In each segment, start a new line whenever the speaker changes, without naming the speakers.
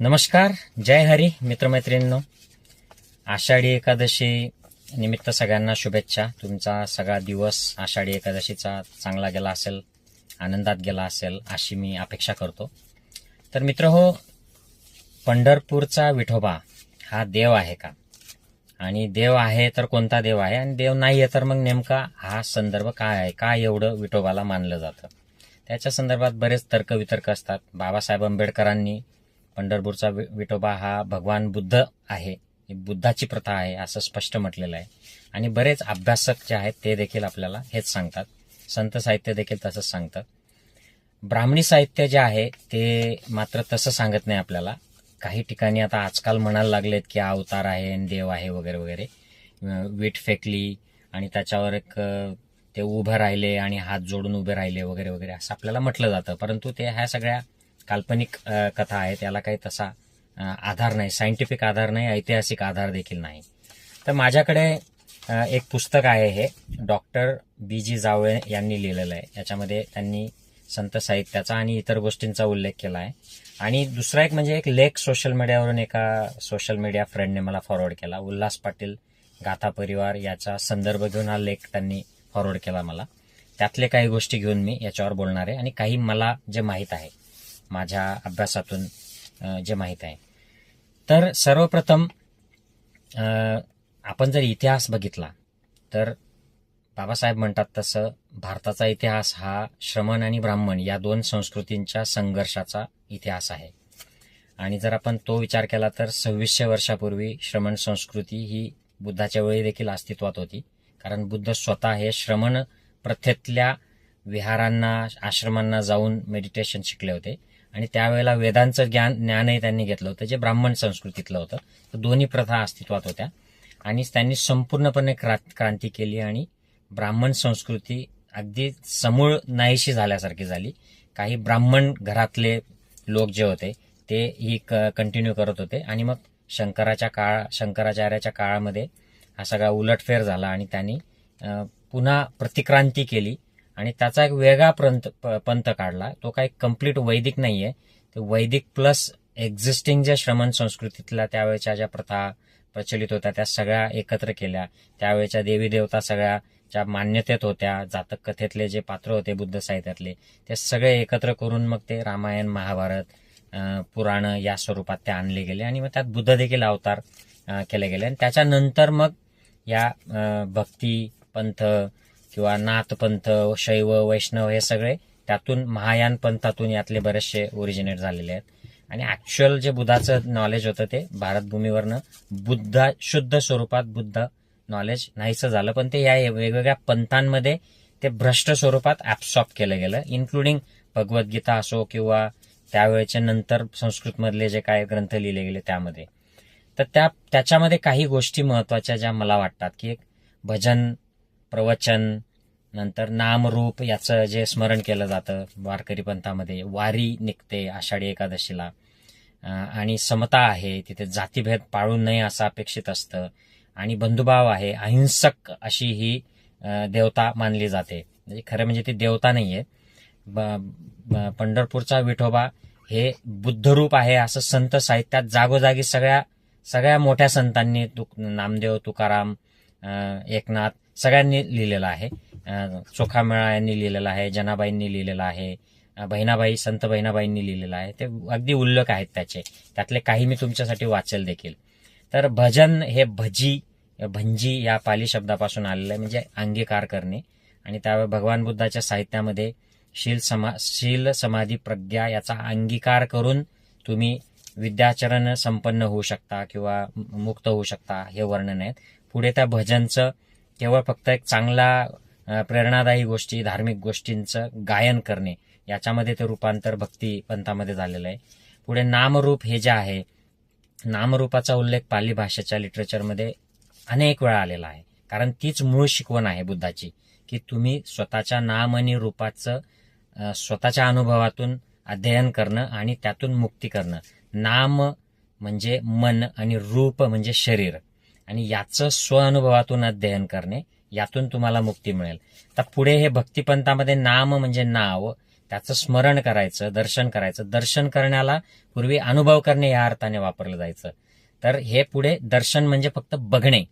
नमस्कार जय हरी मित्रमैत्रिणींनो. आषाढी एकादशी निमित्त सगळ्यांना शुभेच्छा. तुमचा सगळा दिवस आषाढी एकादशीचा चांगला गेला असेल आनंदात गेला असेल अशी मी अपेक्षा करतो. तर मित्र हो पंढरपूरचा विठोबा हा देव आहे का? आणि देव आहे तर कोणता देव आहे? आणि देव नाही आहे तर मग नेमका हा संदर्भ काय आहे? काय एवढं विठोबाला मानलं जातं? त्याच्या संदर्भात बरेच तर्कवितर्क असतात. बाबासाहेब आंबेडकरांनी पंढरपूरचा वि- विठोबा हा भगवान बुद्ध आहे. बुद्धाची प्रथा आहे असं स्पष्ट म्हटलेलं आहे. आणि बरेच अभ्यासक जे आहेत ते देखील आपल्याला हेच सांगतात. संत साहित्य देखील तसंच सांगतात. ब्राह्मणी साहित्य जे आहे ते मात्र तसं सांगत नाही आपल्याला. काही ठिकाणी आता आजकाल म्हणायला लागलेत की हा अवतार आहे देव आहे वगैरे वगैरे. वीट फेकली आणि त्याच्यावर एक ते उभं राहिले आणि हात जोडून उभे राहिले वगैरे वगैरे असं आपल्याला म्हटलं जातं. परंतु ते ह्या सगळ्या काल्पनिक कथा आहे. त्याला काही तसा आधार नाही. सायंटिफिक आधार नाही ऐतिहासिक आधार देखील नाही. तर माझ्याकडे एक पुस्तक आहे हे. डॉक्टर बी जी जावळे यांनी लिहिलेलं आहे. याच्यामध्ये त्यांनी संत साहित्याचा आणि इतर गोष्टींचा उल्लेख केला आहे. आणि दुसरा एक म्हणजे एक लेख सोशल मीडियावरून एका सोशल मीडिया फ्रेंडने मला फॉरवर्ड केला. उल्हास पाटील गाथा परिवार याचा संदर्भ घेऊन हा लेख त्यांनी फॉरवर्ड केला मला. त्यातले काही गोष्टी घेऊन मी याच्यावर बोलणार आहे. आणि काही मला जे माहीत आहे माझ्या अभ्यासातून जे माहीत आहे. तर सर्वप्रथम आपण जर इतिहास बघितला तर बाबासाहेब म्हणतात तसं भारताचा इतिहास हा श्रमण आणि ब्राह्मण या दोन संस्कृतींच्या संघर्षाचा इतिहास आहे. आणि जर आपण तो विचार केला तर सव्वीसशे वर्षापूर्वी श्रमण संस्कृती ही बुद्धाच्या वेळी देखील अस्तित्वात होती. कारण बुद्ध स्वतः हे श्रमण प्रथेतल्या विहारांना आश्रमांना जाऊन मेडिटेशन शिकले होते. आणि त्यावेळेला वेदांचं ज्ञान ज्ञानही त्यांनी घेतलं होतं जे ब्राह्मण संस्कृतीतलं होतं. तर दोन्ही प्रथा अस्तित्वात होत्या. आणि त्यांनी संपूर्णपणे क्रांती केली आणि ब्राह्मण संस्कृती अगदी समूळ नाहीशी झाल्यासारखी झाली. काही ब्राह्मण घरातले लोक जे होते ते ही क कंटिन्यू करत होते. आणि मग शंकराच्या काळ शंकराचार्याच्या काळामध्ये हा सगळा उलटफेर झाला आणि त्यांनी पुन्हा प्रतिक्रांती केली. आणि त्याचा एक वेगळा पंत प- पंथ काढला. तो काही कंप्लीट वैदिक नाहीये. ते वैदिक प्लस एक्झिस्टिंग ज्या श्रमण संस्कृतीतल्या त्यावेळेच्या ज्या प्रथा प्रचलित होत्या त्या सगळ्या एकत्र केल्या. त्यावेळेच्या देवी देवता सगळ्या ज्या मान्यतेत होत्या जातक कथेतले जे पात्र होते बुद्ध साहित्यातले ते सगळे एकत्र करून मग ते रामायण महाभारत पुराण या स्वरूपात ते आणले गेले आणि मग त्यात बुद्ध देखील अवतार केले गेले. आणि त्याच्यानंतर मग या भक्ती पंथ किंवा नाथपंथ शैव वैष्णव हे सगळे त्यातून महायान पंथातून यातले बरेचसे ओरिजिनेट झालेले आहेत. आणि ऍक्च्युअल जे बुद्धाचं नॉलेज होतं ते भारतभूमीवरनं बुद्धा शुद्ध स्वरूपात बुद्ध नॉलेज नाहीचं झालं. पण ते या वेगवेगळ्या पंथांमध्ये ते भ्रष्ट स्वरूपात ऍब्सॉर्ब केलं गेलं इन्क्लुडिंग भगवद्गीता असो किंवा त्यावेळेच्या नंतर संस्कृतमधले जे काय ग्रंथ लिहिले गेले त्यामध्ये. तर त्या त्याच्यामध्ये काही गोष्टी महत्त्वाच्या ज्या मला वाटतात की एक भजन प्रवचन नंतर नामरूप याचं जे स्मरण केलं जातं वारकरी पंथामध्ये वारी निघते आषाढी एकादशीला. आणि समता आहे तिथे जातीभेद पाळू नये असं अपेक्षित असतं. आणि बंधुभाव आहे अहिंसक अशी ही देवता मानली जाते. म्हणजे खरं म्हणजे ती देवता नाही ब- ब- पंढरपूरचा विठोबा हे बुद्धरूप आहे असं संत साहित्यात जागोजागी सगळ्या सगळ्या मोठ्या संतांनी तुक नामदेव तुकाराम एकनाथ सगळ्यांनी लिहिलेलं आहे. चोखामेळा यांनी लिहिलेलं आहे जनाबाईंनी लिहिलेलं आहे बहिणाबाई संत बहिणाबाईंनी लिहिलेलं आहे. ते अगदी उल्लेख आहेत त्याचे. त्यातले काही मी तुमच्यासाठी वाचेल देखील. तर भजन हे भजी भंजी या पाली शब्दापासून आलेलं आहे म्हणजे अंगीकार करणे आणि त्यावेळी भगवान बुद्धाच्या साहित्यामध्ये शील समा शील समाधी प्रज्ञा याचा अंगीकार करून तुम्ही विद्याचरण संपन्न होऊ शकता किंवा मुक्त होऊ शकता हे वर्णन आहेत. पुढे त्या भजनचं केवळ फक्त एक चांगला प्रेरणादायी गोष्टी धार्मिक गोष्टींचं गायन करणे याच्यामध्ये ते रूपांतर भक्ती पंथामध्ये झालेलं आहे. पुढे नामरूप हे जे आहे नामरूपाचा उल्लेख पाली भाषेच्या लिटरेचरमध्ये अनेक वेळा आलेला आहे. कारण तीच मूळ शिकवण आहे बुद्धाची की तुम्ही स्वतःच्या नाम आणि रूपाचं स्वतःच्या अनुभवातून अध्ययन करणं आणि त्यातून मुक्ती करणं. नाम म्हणजे मन आणि रूप म्हणजे शरीर. आणि याचं स्वअनुभवातून अध्ययन करणे यातून तुम्हाला मुक्ती मिळेल. तर पुढे हे भक्तिपंथामध्ये नाम म्हणजे नाव त्याचं स्मरण करायचं दर्शन करायचं. दर्शन करण्याला पूर्वी अनुभव करणे या अर्थाने वापरलं जायचं. तर हे पुढे दर्शन म्हणजे फक्त बघणे.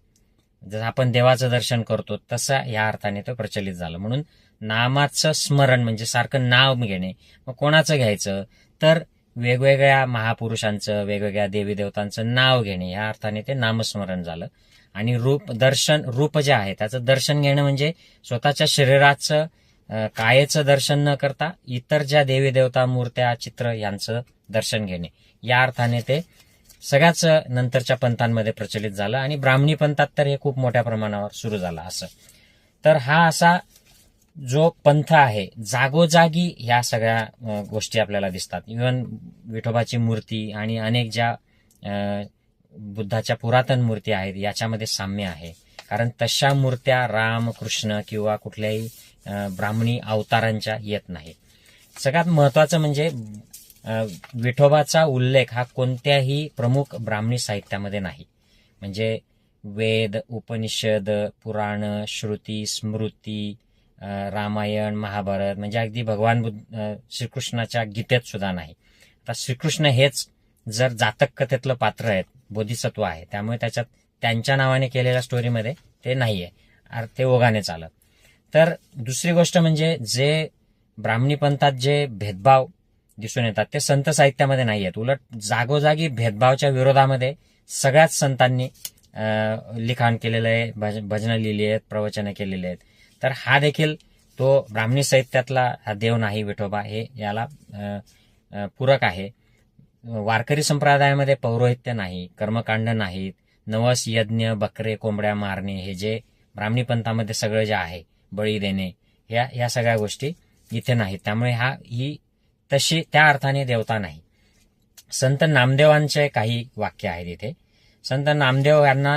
जसं आपण देवाचं दर्शन करतो तसं या अर्थाने तो प्रचलित झालं. म्हणून नामाचं स्मरण म्हणजे सारखं नाव घेणे. मग कोणाचं घ्यायचं? तर वेगवेगळ्या महापुरुषांचं वेगवेगळ्या देवी देवतांचं नाव घेणे या अर्थाने ते नामस्मरण झालं. आणि रूप दर्शन रूप जे आहे त्याचं दर्शन घेणं म्हणजे स्वतःच्या शरीराचं कायेचं दर्शन न करता इतर ज्या देवी देवता मूर्त्या चित्र यांचं दर्शन घेणे. या अर्थाने ते सगळ्याच नंतरच्या पंथांमध्ये प्रचलित झालं आणि ब्राह्मणी पंथात तर हे खूप मोठ्या प्रमाणावर सुरू झालं असं. तर हा असा जो पंथ आहे जागोजागी ह्या सगळ्या गोष्टी आपल्याला दिसतात. इव्हन विठोबाची मूर्ती आणि अनेक ज्या बुद्धाच्या पुरातन मूर्ती आहेत याच्यामध्ये साम्य आहे. कारण तशा मूर्त्या राम कृष्ण किंवा कुठल्याही ब्राह्मणी अवतारांच्या येत नाही सगळ्यात महत्वाचं म्हणजे विठोबाचा उल्लेख हा कोणत्याही प्रमुख ब्राह्मणी साहित्यामध्ये नाही. म्हणजे वेद उपनिषद पुराण श्रुती स्मृती रामायण महाभारत म्हणजे अगदी भगवान बुद्ध श्रीकृष्णाच्या गीतेत सुद्धा नाही. आता श्रीकृष्ण हेच जर जातक कथेतलं पात्र आहेत बोधिसत्व आहे त्यामुळे त्याच्यात त्यांच्या नावाने केलेल्या स्टोरीमध्ये ते नाहीये अर- ते ओघाने चालत. तर दुसरी गोष्ट म्हणजे जे ब्राह्मणी पंथात जे भेदभाव दिसून येतात ते संत साहित्यामध्ये नाही आहेत उलट जागोजागी भेदभावच्या विरोधामध्ये सगळ्याच संतांनी लिखाण केलेलं आहे भज भजनं लिहिली आहेत प्रवचनं केलेली आहेत. तर हा देखील तो ब्राह्मणी साहित्यातला हा देव नाही विठोबा हे याला पूरक आहे. वारकरी संप्रदायामध्ये पौरोहित्य नाही कर्मकांड नाहीत नवस यज्ञ बकरे कोंबड्या मारणे हे जे ब्राह्मणी पंथामध्ये सगळं जे आहे बळी देणे ह्या ह्या सगळ्या गोष्टी इथे नाहीत. त्यामुळे हा ही तशी त्या अर्थाने देवता नाही. संत नामदेवांचे काही वाक्य आहेत इथे. संत नामदेव यांना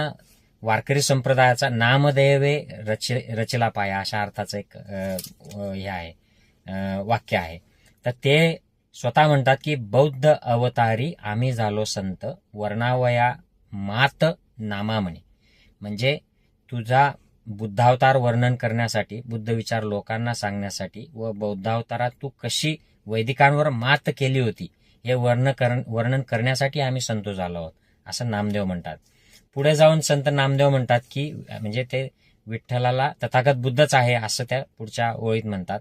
वारकरी संप्रदायाचा नामदेवे रच रचला पाया अशा अर्थाचं एक हे आहे वाक्य आहे. तर ते स्वतः म्हणतात की बौद्ध अवतारी आम्ही झालो संत वर्णावया मात नामा म्हणे म्हणजे तुझा बुद्धावतार वर्णन करण्यासाठी बुद्ध विचार लोकांना सांगण्यासाठी व बौद्धावतारात तू कशी वैदिकांवर मात केली होती हे वर्ण वर्णन करण्यासाठी आम्ही संतो झालो आहोत असं नामदेव म्हणतात. पुढे जाऊन संत नामदेव म्हणतात की म्हणजे ते विठ्ठलाला तथागत बुद्धच आहे असं त्या पुढच्या ओळीत म्हणतात.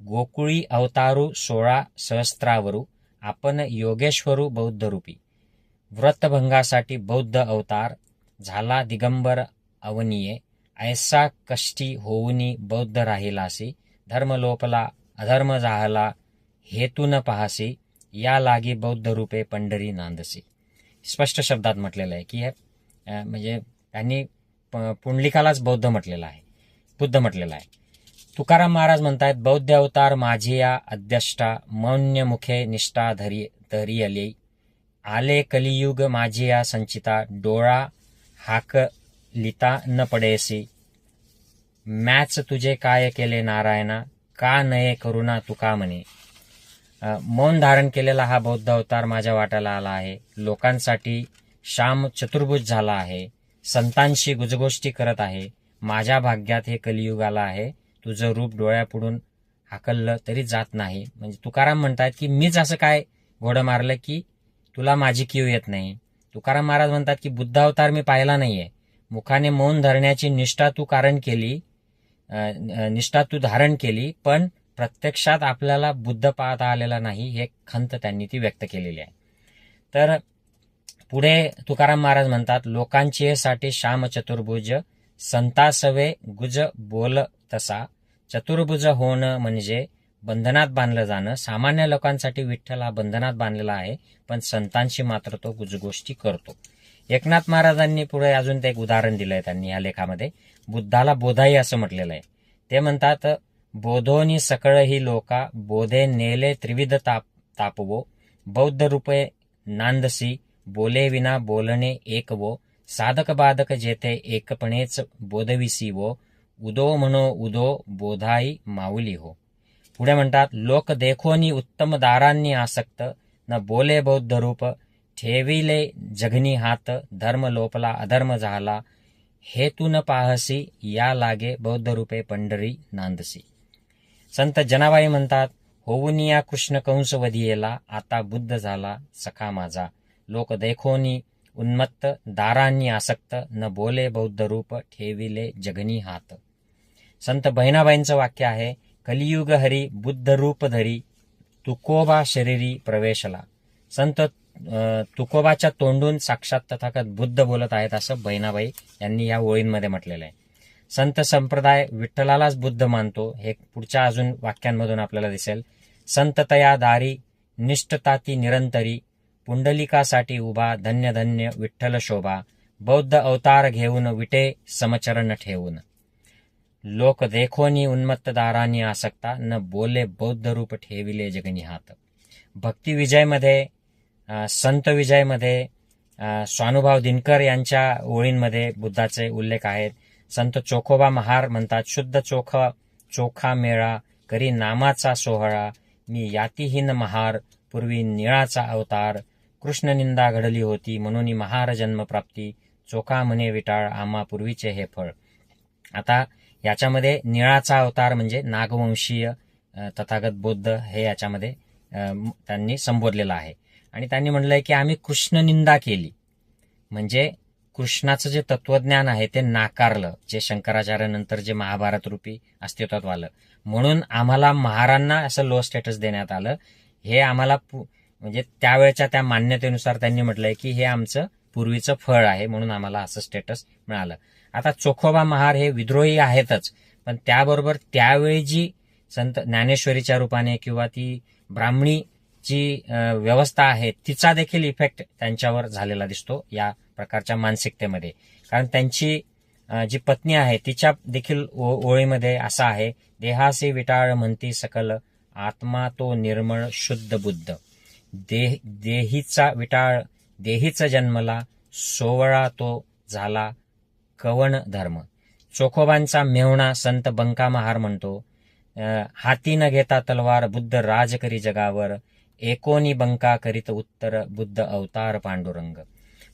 गोकुळी अवतारू सोळा सहस्त्रावरू आपण योगेश्वरू बौद्ध रूपी व्रतभंगासाठी बौद्ध अवतार झाला दिगंबर अवनीये ऐसा कष्टी होऊनी बौद्ध राहिलासी धर्म लोपला अधर्म जाहला हेतू न या लागी बौद्ध रूपे पंढरी नांदसी. स्पष्ट शब्दात म्हटलेलं आहे की हे म्हणजे त्यांनी प- पुंडलिकालाच बौद्ध म्हटलेलं आहे बुद्ध म्हटलेलं आहे. तुकाराम महाराज म्हणतायत बौद्ध अवतार माझी या अध्यष्टा मौन्य मुखे निष्ठा धरी धरियली आले. कलियुग माझी या संचिता डोळा हाक लिता न पडेसी. मॅच तुझे काय केले नारायणा का नये करुणा तुका म्हणे. मौन धारण केलेला हा बौद्ध अवतार माझ्या वाट्याला आला आहे. लोकांसाठी श्याम चतुर्भुज झाला आहे. संतांशी गुजगोष्टी करत आहे. माझ्या भाग्यात हे कलियुग आला आहे. तुझं रूप डोळ्यापुढून हाकललं तरी जात नाही. म्हणजे तुकाराम म्हणतात की मीच असं काय घोडं मारलं की तुला माझी किव येत नाही? तुकाराम महाराज म्हणतात की बुद्धावतार मी पाहिला नाहीये. मुखाने मौन धरण्याची निष्ठा तू कारण केली निष्ठा तू धारण केली पण प्रत्यक्षात आपल्याला बुद्ध पाहता आलेला नाही हे खंत त्यांनी ती व्यक्त केलेली आहे. तर पुढे तुकाराम महाराज म्हणतात लोकांची साठी श्याम चतुर्भुज संतासवे गुज बोल तसा. चतुर्भुज होणं म्हणजे बंधनात बांधलं जाणं. सामान्य लोकांसाठी विठ्ठल हा बंधनात बांधलेला आहे पण संतांशी मात्र तो गुजगोष्टी करतो. एकनाथ महाराजांनी पुढे अजून ते एक उदाहरण दिलंय त्यांनी या लेखामध्ये. बुद्धाला बोधाई असं म्हटलेलं आहे. ते म्हणतात बोधोनी सकळ ही लोका बोधे नेले त्रिविध ताप तापवो. बौद्ध रूपे नांदसी बोले विना बोलणे एक वो साधक बाधक जेथे एकपणेच बोधविसी वो उदो म्हणो उदो बोधाई माऊली हो. पुढे म्हणतात लोक देखोनी उत्तम दारांनी आसक्त न बोले बौद्ध रूप ठेविले जगनी हात धर्म लोपला अधर्म झाला हेतू न पाहसी या लागे बौद्ध रूपे पंढरी नांदसी. संत जनाबाई म्हणतात होऊन या कृष्ण कंस वधियेला आता बुद्ध झाला सखा माझा. लोक देखोनी उन्मत्त दारांनी आसक्त न बोले बौद्ध रूप ठेविले जगनी हात. संत बहिणाबाईंचं वाक्य आहे कलियुग हरी बुद्ध रूप धरी तुकोबा शरीरी प्रवेशला. संत तुकोबाच्या तोंडून साक्षात तथागत बुद्ध बोलत आहेत असं बहिणाबाई यांनी या ओळींमध्ये म्हटलेलं आहे. संत संप्रदाय विठ्ठलालाच बुद्ध मानतो हे पुढच्या अजून वाक्यांमधून आपल्याला दिसेल. संततया दारी निष्ठताती निरंतरी पुंडलिकासाठी उभा धन्य धन्य विठ्ठल शोभा बौद्ध अवतार घेऊन विटे समचरण ठेवून. लोक देखोनी उन्मत्तदारांनी आसक्ता न बोले बौद्ध रूप ठेविले जगनी हात भक्ती विजयमध्ये संत विजयमध्ये स्वानुभाव दिनकर यांच्या ओळींमध्ये बुद्धाचे उल्लेख आहेत. संत चोखोबा महार म्हणतात शुद्ध चोख चोखा मेळा करी नामाचा सोहळा मी यातीहीन महार पूर्वी निळाचा अवतार कृष्णनिंदा घडली होती म्हणून महार जन्मप्राप्ती चोखा म्हणे विटाळ आम्हा पूर्वीचे हे फळ. आता याच्यामध्ये निळाचा अवतार म्हणजे नागवंशीय तथागत बौद्ध हे याच्यामध्ये त्यांनी संबोधलेलं आहे. आणि त्यांनी म्हटलंय की आम्ही कृष्णनिंदा केली. म्हणजे कृष्णाचं जे तत्वज्ञान आहे ते नाकारलं जे शंकराचार्यानंतर जे महाभारत रूपी अस्तित्वात आलं. म्हणून आम्हाला महारांना असं लो स्टेटस देण्यात आलं. हे आम्हाला पु- म्हणजे त्यावेळच्या त्या मान्यतेनुसार त्यांनी म्हटलंय की हे आमचं पूर्वीचं फळ आहे म्हणून आम्हाला असं स्टेटस मिळालं. आता चोखोबा महार हे विद्रोही आहेतच पण त्याबरोबर त्यावेळी जी संत ज्ञानेश्वरीच्या रूपाने किंवा ती ब्राह्मणी जी व्यवस्था आहे तिचा देखील इफेक्ट त्यांच्यावर झालेला दिसतो या प्रकारच्या मानसिकतेमध्ये. कारण त्यांची जी पत्नी आहे तिच्या देखील ओ- ओळीमध्ये असा आहे देहासी विटाळ म्हणती सकल आत्मा तो निर्मळ शुद्ध बुद्ध. देह देहीचा विटाळ देहीचा जन्मला सोवळा तो झाला कवण धर्म. चोखोबांचा मेवणा संत बंका महार म्हणतो हाती न घेता तलवार बुद्ध राज करी जगावर एकोनी बंका करीत उत्तर बुद्ध अवतार पांडुरंग.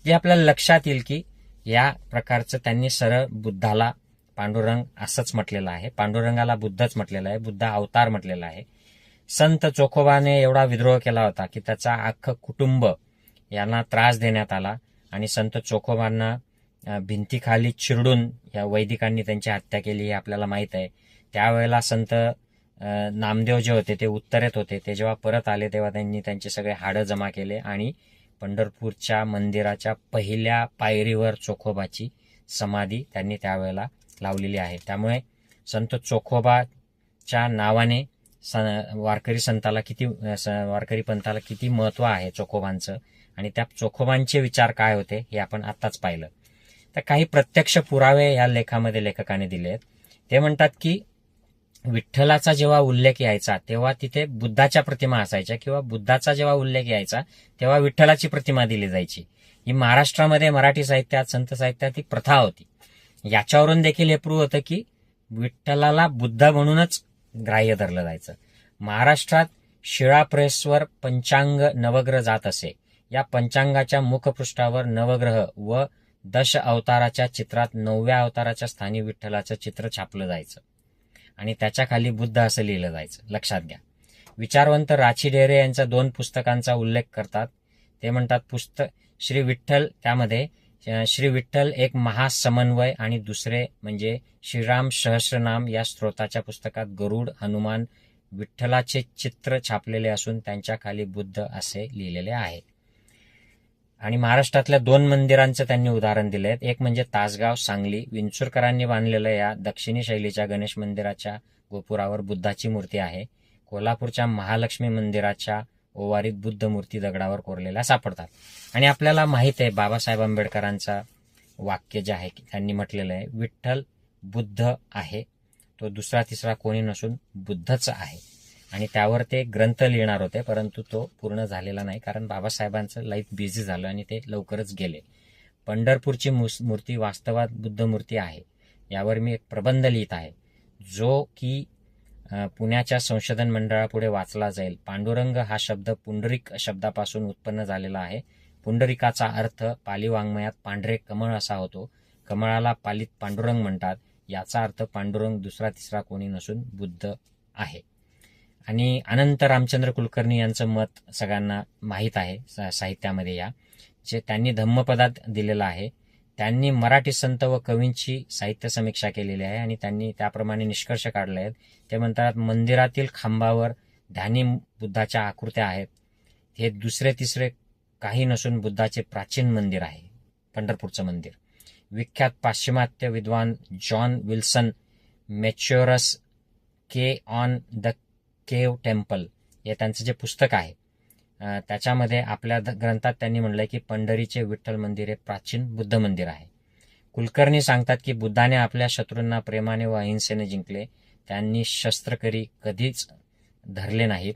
जे आपल्याला लक्षात येईल की या प्रकारचं त्यांनी सरळ बुद्धाला पांडुरंग असंच म्हटलेलं आहे. पांडुरंगाला बुद्धच म्हटलेलं आहे बुद्ध अवतार म्हटलेला आहे. संत चोखोबाने एवढा विद्रोह केला होता की त्याचा अख्खं कुटुंब यांना त्रास देण्यात आला आणि संत चोखोबांना भिंतीखाली चिरडून या वैदिकांनी त्यांची हत्या केली हे आपल्याला माहीत आहे. त्यावेळेला संत नामदेव जे होते ते उत्तरेत होते. ते जेव्हा परत आले तेव्हा त्यांनी त्यांचे सगळे हाडं जमा केले आणि पंढरपूरच्या मंदिराच्या पहिल्या पायरीवर चोखोबाची समाधी त्यांनी त्यावेळेला लावलेली आहे. त्यामुळे संत चोखोबाच्या नावाने वारकरी संताला किती स- वारकरी पंथाला किती महत्त्व आहे चोखोबांचं? आणि त्या चोखोबांचे विचार काय होते हे आपण आत्ताच पाहिलं. तर काही प्रत्यक्ष पुरावे या लेखामध्ये लेखकाने दिले आहेत. ते म्हणतात की विठ्ठलाचा जेव्हा उल्लेख यायचा तेव्हा तिथे बुद्धाच्या प्रतिमा असायच्या किंवा बुद्धाचा जेव्हा उल्लेख यायचा तेव्हा विठ्ठलाची प्रतिमा दिली जायची. ही महाराष्ट्रामध्ये मराठी साहित्यात संत साहित्यात ही प्रथा होती. याच्यावरून देखील हे प्रूव्ह होतं की विठ्ठलाला बुद्ध म्हणूनच ग्राह्य धरलं जायचं. महाराष्ट्रात शिळा प्रेसवर पंचांग नवग्रह जात असे. या पंचांगाच्या मुखपृष्ठावर नवग्रह व दश अवताराच्या चित्रात नवव्या अवताराच्या स्थानी विठ्ठलाचं चित्र छापलं जायचं. आणि त्याच्याखाली बुद्ध असं लिहिलं जायचं. लक्षात घ्या. विचारवंत राची डेरे यांच्या दोन पुस्तकांचा उल्लेख करतात. ते म्हणतात पुस्तक श्री विठ्ठल त्यामध्ये श्री विठ्ठल एक महासमन्वय आणि दुसरे म्हणजे श्रीराम सहस्रनाम या स्त्रोताच्या पुस्तकात गरुड हनुमान विठ्ठलाचे चित्र छापलेले असून त्यांच्या खाली बुद्ध असे लिहिलेले आहे. आणि महाराष्ट्रातल्या दोन मंदिरांचं त्यांनी उदाहरण दिले आहेत एक म्हणजे तासगाव सांगली. विंचुरकरांनी बांधलेल्या या दक्षिणी शैलीच्या गणेश मंदिराच्या गोपुरावर बुद्धाची मूर्ती आहे. कोल्हापूरच्या महालक्ष्मी मंदिराच्या ओवारीत बुद्ध मूर्ती दगडावर कोरलेल्या सापडतात. आणि आपल्याला माहीत आहे बाबासाहेब आंबेडकरांचा वाक्य जे आहे की त्यांनी म्हटलेलं आहे विठ्ठल बुद्ध आहे. तो दुसरा तिसरा कोणी नसून बुद्धच आहे. आणि त्यावर ते ग्रंथ लिहिणार होते परंतु तो पूर्ण झालेला नाही कारण बाबासाहेबांचं लाईफ बिझी झालं आणि ते लवकरच गेले. पंढरपूरची मूर्ती वास्तवात बुद्ध मूर्ती आहे. यावर मी एक प्रबंध लिहित आहे. जो की पुण्याच्या संशोधन मंडळापुढे वाचला जाईल. पांडुरंग हा शब्द पुंडरिक शब्दापासून उत्पन्न झालेला आहे. पुंडरिकाचा अर्थ पाली वाङ्मयात पांढरे कमळ असा होतो. कमळाला पालीत पांडुरंग म्हणतात. याचा अर्थ पांडुरंग दुसरा तिसरा कोणी नसून बुद्ध आहे. आणि अनंत रामचंद्र कुलकर्णी यांचं मत सगळ्यांना माहीत आहे सा- साहित्यामध्ये या जे त्यांनी धम्मपदात दिलेलं आहे. त्यांनी मराठी संत व कवींची साहित्य समीक्षा केलेली आहे आणि त्यांनी त्याप्रमाणे निष्कर्ष काढले आहेत. ते म्हणतात मंदिरातील खांबावर ध्यानी बुद्धाच्या आकृत्या आहेत. हे दुसरे तिसरे काही नसून बुद्धाचे प्राचीन मंदिर आहे पंढरपूरचं मंदिर. विख्यात पाश्चिमात्य विद्वान जॉन विल्सन मेच्युरस के ऑन द केव टेम्पल हे त्यांचं जे पुस्तक आहे त्याच्यामध्ये आपल्या ग्रंथात त्यांनी म्हणलंय की पंढरीचे विठ्ठल मंदिर हे प्राचीन बुद्ध मंदिर आहे. कुलकर्णी सांगतात की बुद्धाने आपल्या शत्रूंना प्रेमाने व अहिंसेने जिंकले. त्यांनी शस्त्रकरी कधीच धरले नाहीत.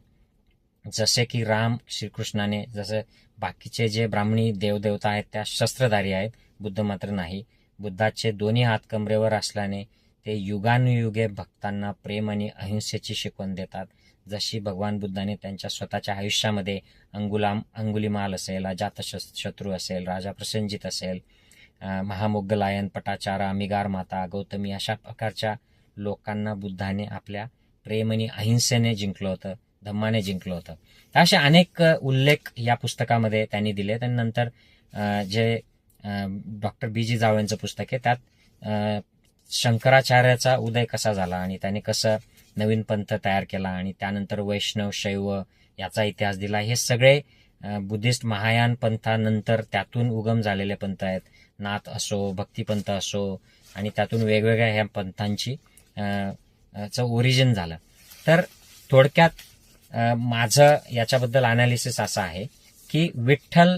जसे की राम श्रीकृष्णाने जसं बाकीचे जे ब्राह्मणी देवदेवता आहेत त्या शस्त्रधारी आहेत बुद्ध मात्र नाही. बुद्धाचे दोन्ही हात कमरेवर असल्याने ते युगानुयुगे भक्तांना प्रेम आणि अहिंसेची शिकवण देतात. जशी भगवान बुद्धाने त्यांच्या स्वतःच्या आयुष्यामध्ये अंगुलाम अंगुलीमाल असेल अजातशस- शत्रू असेल राजा प्रसंजित असेल महामोगलायन महामोग्गलायन पटाचारा मिगार माता गौतमी अशा प्रकारच्या लोकांना बुद्धाने आपल्या प्रेमनी अहिंसेने जिंकलं होतं धम्माने जिंकलं होतं. तर असे अनेक उल्लेख या पुस्तकामध्ये त्यांनी दिले आणि नंतर जे डॉक्टर बी जी जावळ पुस्तक आहे त्यात शंकराचार्याचा उदय कसा झाला आणि त्याने कसं नवीन पंथ तयार केला आणि त्यानंतर वैष्णव शैव याचा इतिहास दिला. हे सगळे बुद्धिस्ट महायान पंथानंतर त्यातून उगम झालेले पंथ आहेत. नाथ असो भक्तिपंथ असो आणि त्यातून वेगवेगळ्या ह्या पंथांची चं ओरिजिन झालं. तर थोडक्यात माझं याच्याबद्दल अनालिसिस असं आहे की विठ्ठल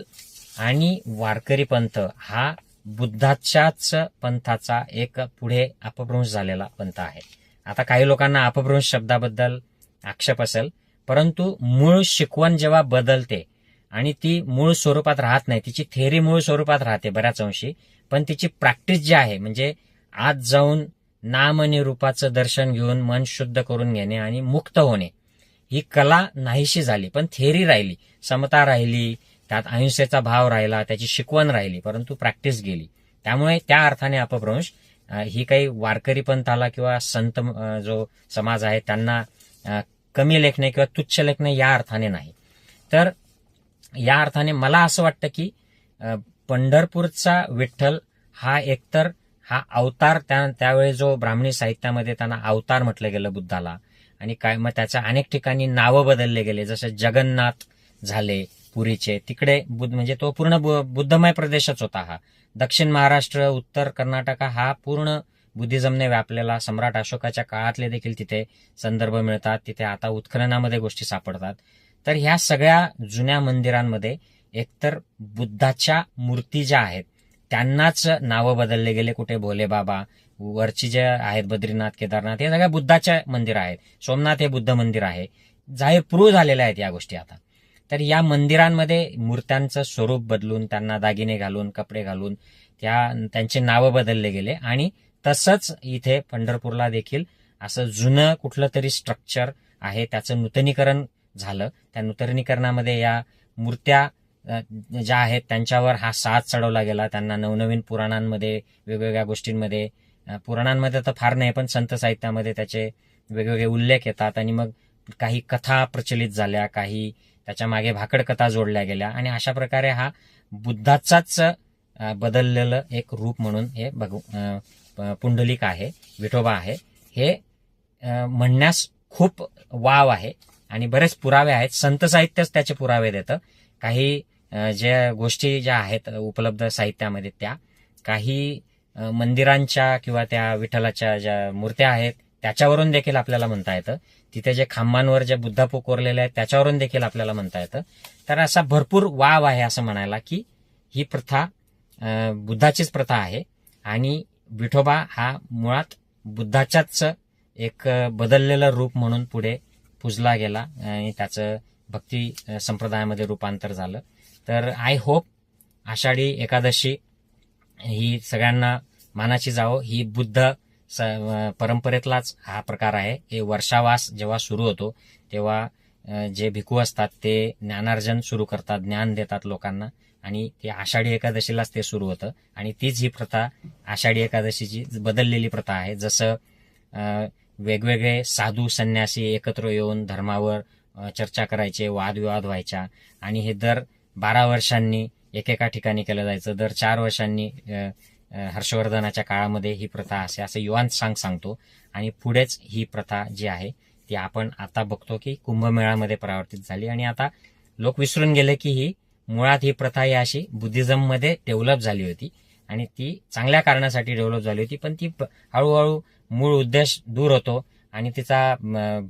आणि वारकरी पंथ हा बुद्धाच्याच पंथाचा एक पुढे अपभ्रंश झालेला पंथ आहे. आता काही लोकांना अपभ्रंश शब्दाबद्दल आक्षेप असेल परंतु मूळ शिकवण जेव्हा बदलते आणि ती मूळ स्वरूपात राहत नाही तिची थेअरी मूळ स्वरूपात राहते बऱ्याच अंशी पण तिची प्रॅक्टिस जी आहे म्हणजे आज जाऊन नाम आणि रूपाचं दर्शन घेऊन मन शुद्ध करून घेणे आणि मुक्त होणे ही कला नाहीशी झाली पण थेअरी राहिली समता राहिली त्यात अहिंसेचा भाव राहिला त्याची शिकवण राहिली परंतु प्रॅक्टिस गेली. त्यामुळे त्या अर्थाने अपभ्रंश ही काही वारकरी पंथाला किंवा संत जो समाज आहे त्यांना कमी लेखणे किंवा तुच्छ लेखणे या अर्थाने नाही. तर या अर्थाने मला असं वाटतं की पंढरपूरचा विठ्ठल हा एकतर हा अवतार त्या त्यावेळी जो ब्राह्मणी साहित्यामध्ये त्यांना अवतार म्हटलं गेलं बुद्धाला आणि काय मग त्याच्या अनेक ठिकाणी नावं बदलले गेले जसे जगन्नाथ झाले पुरीचे. तिकडे बुद्ध म्हणजे तो पूर्ण बु- बुद्धमय प्रदेशच होता हा. दक्षिण महाराष्ट्र उत्तर कर्नाटक हा पूर्ण बुद्धिझमने व्यापलेला सम्राट अशोकाच्या काळातले देखील तिथे संदर्भ मिळतात. तिथे आता उत्खननामध्ये गोष्टी सापडतात. तर ह्या सगळ्या जुन्या मंदिरांमध्ये एकतर बुद्धाच्या मूर्ती ज्या आहेत त्यांनाच नावं बदलले गेले. कुठे भोले बाबा वरची जे आहेत बद्रीनाथ केदारनाथ हे सगळ्या बुद्धाच्या मंदिर आहेत. सोमनाथ हे बुद्ध मंदिर आहे. जाहीर प्रूव्ह झालेल्या आहेत या गोष्टी आता. तर या मंदिरांमध्ये मूर्त्यांचं स्वरूप बदलून त्यांना दागिने घालून कपडे घालून त्या त्यांचे नावं बदलले गेले. आणि तसंच इथे पंढरपूरला देखील असं जुनं कुठलं तरी स्ट्रक्चर आहे त्याचं नूतनीकरण झालं. त्या नूतनीकरणामध्ये या मूर्त्या ज्या आहेत त्यांच्यावर हा साथ चढवला गेला. त्यांना नवनवीन पुराणांमध्ये वेगवेगळ्या गोष्टींमध्ये पुराणांमध्ये तर फार नाही पण संत साहित्यामध्ये त्याचे वेगवेगळे उल्लेख येतात. आणि मग काही कथा प्रचलित झाल्या काही त्याच्यामागे भाकड कथा जोडल्या गेल्या. आणि अशा प्रकारे हा बुद्धाचाच बदललेलं एक रूप म्हणून हे भगव प- पुंडलिक आहे विठोबा आहे. हे म्हणण्यास खूप वाव आहे. आणि बरेच पुरावे आहेत. संत साहित्यच त्याचे पुरावे देतं. काही ज्या गोष्टी ज्या आहेत उपलब्ध साहित्यामध्ये त्या काही मंदिरांच्या किंवा त्या विठ्ठलाच्या ज्या मूर्त्या आहेत त्याच्यावरून देखील आपल्याला म्हणता येतं. तिथे जे खांबांवर जे बुद्धापू कोरलेले आहेत त्याच्यावरून देखील आपल्याला म्हणता येतं. तर असा भरपूर वाव आहे असं म्हणायला की ही प्रथा बुद्धाचीच प्रथा आहे. आणि विठोबा हा मुळात बुद्धाच्याच एक बदललेलं रूप म्हणून पुढे पुजला गेला आणि त्याचं भक्ती संप्रदायामध्ये रूपांतर झालं. तर आय होप आषाढी एकादशी ही सगळ्यांना मानाची जावो. ही बुद्ध परंपरेतलाच हा प्रकार आहे. हे वर्षावास जेव्हा सुरू होतो तेव्हा जे भिकू असतात ते ज्ञानार्जन सुरू करतात ज्ञान देतात लोकांना आणि ते आषाढी एकादशीलाच ते सुरू होतं. आणि तीच ही प्रथा आषाढी एकादशीची बदललेली प्रथा आहे. जसं वेगवेगळे साधू संन्यासी एकत्र येऊन धर्मावर चर्चा करायचे वादविवाद व्हायच्या आणि हे दर बारा वर्षांनी एकेका ठिकाणी केलं जायचं. दर चार वर्षांनी हर्षवर्धनाच्या काळामध्ये ही प्रथा असे असं युवान सांग सांगतो. आणि पुढेच ही प्रथा जी आहे ती आपण आता बघतो की कुंभमेळामध्ये परावर्तित झाली. आणि आता लोक विसरून गेले की ही मुळात ही प्रथा ही अशी बुद्धिझममध्ये डेव्हलप झाली होती. आणि ती चांगल्या कारणासाठी डेव्हलप झाली होती. पण ती प- हळूहळू मूळ उद्देश दूर होतो. आणि तिचा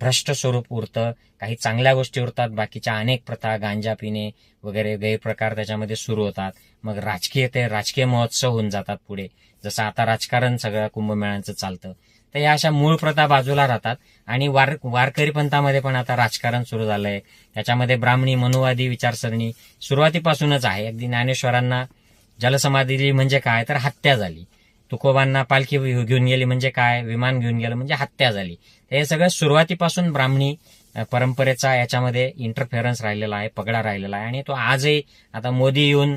भ्रष्ट स्वरूप उरतं. काही चांगल्या गोष्टी उरतात. बाकीच्या अनेक प्रथा गांजा पिणे वगैरे गैरप्रकार त्याच्यामध्ये सुरू होतात. मग राजकीय ते राजकीय महोत्सव होऊन जातात पुढे. जसं आता राजकारण सगळ्या कुंभमेळ्यांचं चालतं. तर या अशा मूळ प्रथा बाजूला राहतात. आणि वार वारकरी पंथामध्ये पण आता राजकारण सुरू झालंय. त्याच्यामध्ये ब्राह्मणी मनुवादी विचारसरणी सुरुवातीपासूनच आहे. अगदी ज्ञानेश्वरांना जलसमाधी म्हणजे काय? तर हत्या झाली. तुकोबांना पालखी घेऊन गेली म्हणजे काय? विमान घेऊन गेलं म्हणजे हत्या झाली. तर हे सगळं सुरुवातीपासून ब्राह्मणी परंपरेचा याच्यामध्ये इंटरफेरन्स राहिलेला आहे पगडा राहिलेला आहे. आणि तो आजही आता मोदी येऊन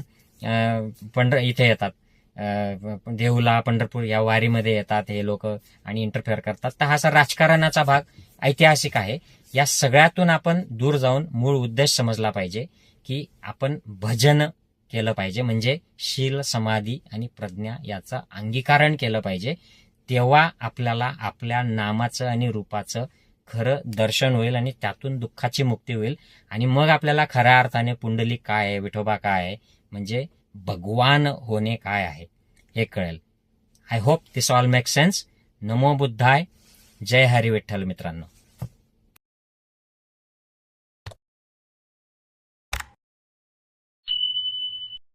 पंढर इथे येतात. देऊला देहूला पंढरपूर या वारीमध्ये येतात हे लोक आणि इंटरफेअर करतात. तर हा असा राजकारणाचा भाग ऐतिहासिक आहे. या सगळ्यातून आपण दूर जाऊन मूळ उद्देश समजला पाहिजे की आपण भजन केलं पाहिजे. म्हणजे शील समाधी आणि प्रज्ञा याचं अंगीकारण केलं पाहिजे. तेव्हा आपल्याला आपल्या नामाचं आणि रूपाचं खरं दर्शन होईल आणि त्यातून दुःखाची मुक्ती होईल. आणि मग आपल्याला खऱ्या अर्थाने पुंडलिक काय आहे विठोबा काय आहे म्हणजे भगवान होणे काय आहे हे कळेल. I hope this all make sense नमो बुद्धाय. जय हरी विठ्ठल मित्रांनो.